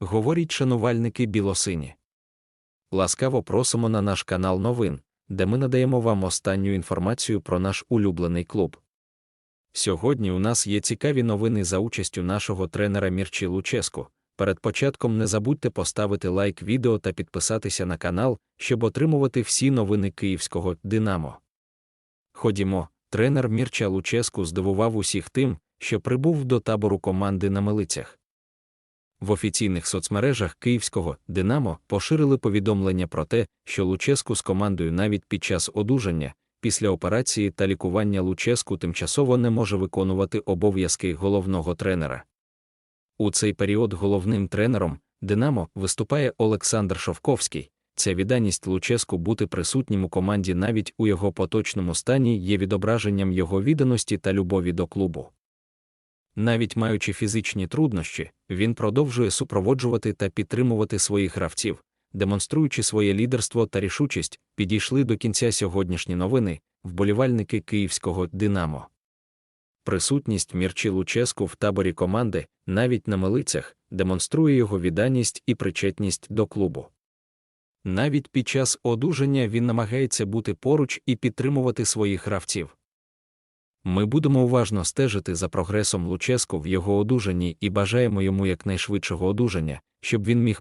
говорять шанувальники білосині. Ласкаво просимо на наш канал новин, де ми надаємо вам останню інформацію про наш улюблений клуб. Сьогодні у нас є цікаві новини за участю нашого тренера Мірчі Луческу. Перед початком не забудьте поставити лайк відео та підписатися на канал, щоб отримувати всі новини київського Динамо. Ходімо, тренер Мірча Луческу здивував усіх тим, що прибув до табору команди на милицях. В офіційних соцмережах київського Динамо поширили повідомлення про те, що Луческу з командою навіть під час одужання, після операції та лікування Луческу тимчасово не може виконувати обов'язки головного тренера. У цей період головним тренером Динамо виступає Олександр Шовковський. Ця відданість Луческу бути присутнім у команді навіть у його поточному стані є відображенням його відданості та любові до клубу. Навіть маючи фізичні труднощі, він продовжує супроводжувати та підтримувати своїх гравців, демонструючи своє лідерство та рішучість, підійшли до кінця сьогоднішні новини, вболівальники київського Динамо. Присутність Мірчі Луческу в таборі команди, навіть на милицях, демонструє його відданість і причетність до клубу. Навіть під час одужання він намагається бути поруч і підтримувати своїх гравців. Ми будемо уважно стежити за прогресом Луческо в його одужанні і бажаємо йому якнайшвидшого одужання, щоб він міг